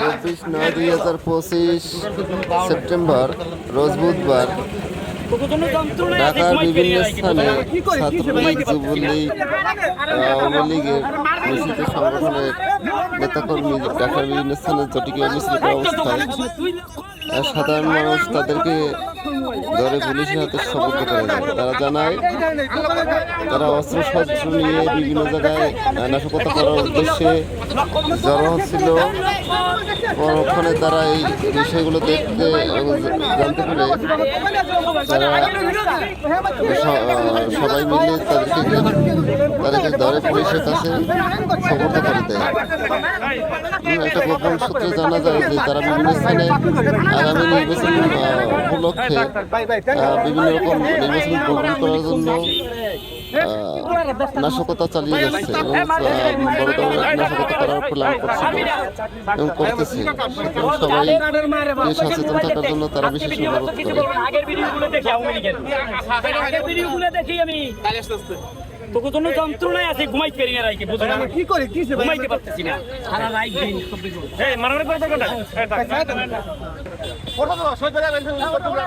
চব্বিশ নয় দুই হাজার পঁচিশ সেপ্টেম্বর রোজ বুধবার ঢাকার বিভিন্ন স্থানে ছাত্রলীগ যুবলীগ আওয়ামী লীগের নিষিদ্ধ সংগঠনের নেতাকর্মী ঢাকার বিভিন্ন স্থানে জটিকীয় করা অবস্থায় সাধারণ মানুষ তাদেরকে ধরে পুলিশের হাতে সুপর্দ করে দেয় তারা জানায় তারা অস্ত্র শস্ত্র নিয়ে বিভিন্ন জায়গায় নাশকতা করার উদ্দেশ্যে জড়ো হচ্ছিল। পরক্ষণে তারা এই বিষয়গুলো দেখতে জানতে পেরে তারা সবাই মিলে তাদেরকে তাদেরকে ধরে পুলিশের কাছে সুপর্দ করে দেয়। একটা গোপন সূত্রে জানা যায় যে তারা বিভিন্ন স্থানে আগামী নির্বাচন উপলক্ষে বিভিন্ন রকম নির্বাচন গ্রহণ করার জন্য নাশকতা চালিয়ে যাচ্ছে এবং বড় ধরনের নাশকতা করার প্ল্যান করছিল এবং করতেছে সবাই সচেতন থাকার জন্য তারা বিশেষ অনুরোধ করে তোকে যন্ত্রণায় আছে ঘুমাইতে পারি না রাইকে বুঝো না কি করে কি সে ঘুমাইতে পারতেছি না সারা রাইট দিন এই মারামারি করে দেখো না ফটো তো সই করে বেন আরে ওটা